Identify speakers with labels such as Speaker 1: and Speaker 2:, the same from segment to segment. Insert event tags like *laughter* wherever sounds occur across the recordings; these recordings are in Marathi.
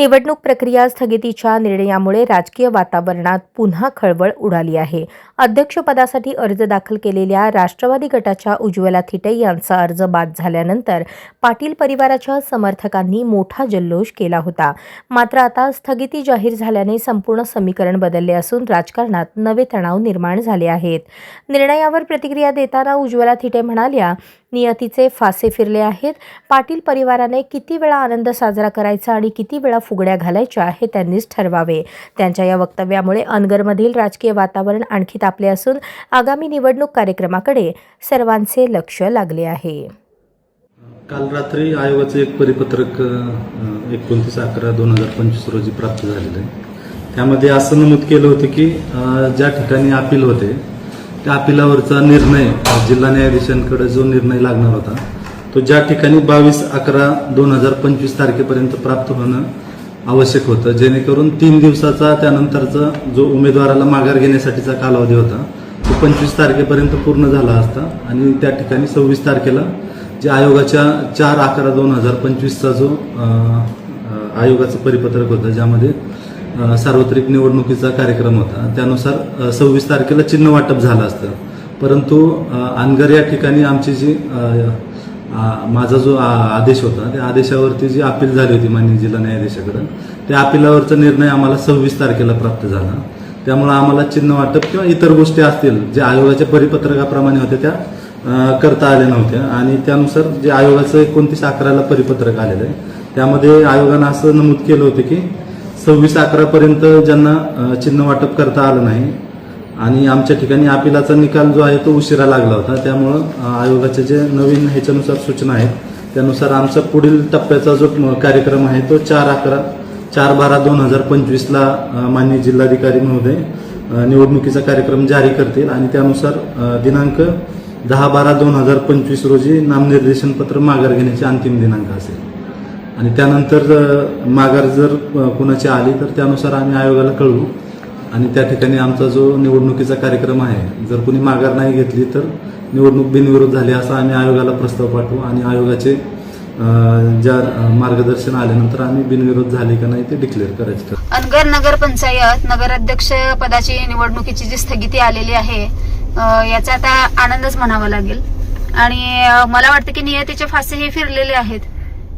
Speaker 1: निवडणूक प्रक्रिया स्थगितीच्या निर्णयामुळे राजकीय वातावरणात पुन्हा खळबळ उडाली आहे. अध्यक्षपदासाठी अर्ज दाखल केलेल्या राष्ट्रवादी गटाच्या उज्ज्वला थिटे यांचा अर्ज बाद झाल्यानंतर पाटील परिवाराच्या समर्थकांनी मोठा जल्लोष केला होता. मात्र आता स्थगिती जाहीर झाल्याने संपूर्ण समीकरण बदलले असून राजकारणात नवे तणाव निर्माण झाले आहेत. निर्णयावर प्रतिक्रिया देताना उज्ज्वला थिटे म्हणाल्या नियतीचे फासे फिरले आहेत. पाटील परिवाराने किती वेळा आनंद साजरा करायचा आणि किती वेळा फुगड्या घालायच्या हे त्यांनीच ठरवावे. त्यांच्या या वक्तव्यामुळे अनगरमधील राजकीय वातावरण आणखी तापले असून आगामी निवडणूक कार्यक्रमाकडे सर्वांचे लक्ष लागले आहे.
Speaker 2: काल रात्री आयोगाचं एक परिपत्रक एकोणतीस अकरा दोन हजार पंचवीस रोजी प्राप्त झालेलं आहे. त्यामध्ये असं नमूद केलं होतं की ज्या ठिकाणी अपील होते त्या अपिलावरचा निर्णय जिल्हा न्यायाधीशांकडे जो निर्णय लागणार होता तो ज्या ठिकाणी बावीस अकरा दोन हजार पंचवीस तारखेपर्यंत प्राप्त होणं आवश्यक होतं जेणेकरून तीन दिवसाचा त्यानंतरचा जो उमेदवाराला माघार घेण्यासाठीचा कालावधी होता तो पंचवीस तारखेपर्यंत पूर्ण झाला असता आणि त्या ठिकाणी सव्वीस तारखेला जे आयोगाच्या चार अकरा दोन हजार पंचवीसचा जो आयोगाचं परिपत्रक होतं ज्यामध्ये सार्वत्रिक निवडणुकीचा कार्यक्रम होता. त्यानुसार सव्वीस तारखेला चिन्ह वाटप झालं असतं. परंतु अनगर या ठिकाणी आमची जी माझा जो आदेश होता त्या आदेशावरती जी अपील झाली होती माननीय जिल्हा न्यायाधीशाकडं त्या अपिलावरचा निर्णय आम्हाला सव्वीस तारखेला प्राप्त झाला. त्यामुळे आम्हाला चिन्ह वाटप किंवा इतर गोष्टी असतील जे आयोगाच्या परिपत्रकाप्रमाणे होत्या त्या करता आल्या नव्हत्या. आणि त्यानुसार जे आयोगाचं एकोणतीस अकराला परिपत्रक आलेलं आहे त्यामध्ये आयोगानं असं नमूद केलं होतं की सव्वीस अकरापर्यंत ज्यांना चिन्ह वाटप करता आलं नाही. आणि आमच्या ठिकाणी अपिलाचा निकाल जो आहे तो उशिरा लागला होता. त्यामुळं आयोगाचे जे नवीन ह्याच्यानुसार सूचना आहेत त्यानुसार आमचा पुढील टप्प्याचा जो कार्यक्रम आहे तो चार अकरा चार बारा दोन हजार पंचवीसला माननीय जिल्हाधिकारी महोदय निवडणुकीचा कार्यक्रम जारी करतील. आणि त्यानुसार दिनांक दहा बारा दोन हजार पंचवीस रोजी नामनिर्देशन पत्र माघार घेण्याचे अंतिम दिनांक असेल. आणि त्यानंतर माघार जर कुणाची आली तर त्यानुसार आम्ही आयोगाला कळवू. आणि त्या ठिकाणी आमचा जो निवडणुकीचा कार्यक्रम आहे जर कुणी माघार नाही घेतली तर निवडणूक बिनविरोध झाली असा आम्ही आयोगाला प्रस्ताव पाठवू. आणि आयोगाचे ज्या मार्गदर्शन आल्यानंतर आम्ही बिनविरोध झाले का नाही ते डिक्लेअर करायचं.
Speaker 3: अनगर नगर पंचायत नगराध्यक्ष पदाची निवडणुकीची जी स्थगिती आलेली आहे याचा आता आनंदच म्हणावा लागेल. आणि मला वाटतं की नियतीचे फासे हे फिरलेले आहेत.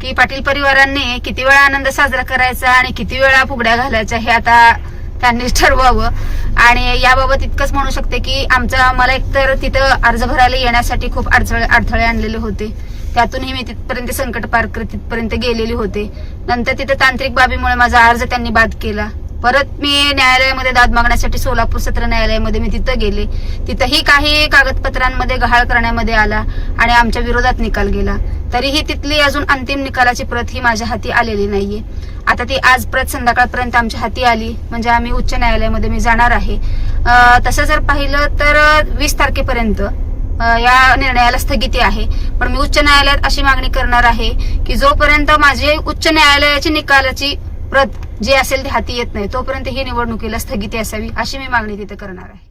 Speaker 3: की पाटील परिवारांनी किती वेळा आनंद साजरा करायचा आणि किती वेळा फुगड्या घालायच्या हे आता त्यांनीच *laughs* ठरवावं. आणि याबाबत इतकंच म्हणू शकते की आमचा मला एकतर तिथं अर्ज भरायला येण्यासाठी खूप अडथळे अडथळे आणलेले होते. त्यातूनही मी तिथपर्यंत संकट पार करत तिथपर्यंत गेलेली होते. नंतर तिथं तांत्रिक बाबीमुळे माझा अर्ज त्यांनी बाद केला. परत मी न्यायालयामध्ये दाद मागण्यासाठी सोलापूर सत्र न्यायालयामध्ये मी तिथं गेले. तिथंही काही कागदपत्रांमध्ये गहाळ करण्यामध्ये आला आणि आमच्या विरोधात निकाल गेला. तरीही तिथली अजून अंतिम निकालाची प्रत ही माझ्या हाती आलेली नाहीये. आता ती आज प्रत संध्याकाळपर्यंत आमच्या हाती आली म्हणजे आम्ही उच्च न्यायालयामध्ये मी जाणार आहे. तसं जर पाहिलं तर वीस तारखेपर्यंत या निर्णयाला स्थगिती आहे. पण मी उच्च न्यायालयात अशी मागणी करणार आहे की जोपर्यंत माझी उच्च न्यायालयाची निकालाची प्रत जी असेल ती हाती येत नाही तोपर्यंत ही निवडणुकीला स्थगिती असावी अशी मी मागणी तिथे करणार आहे.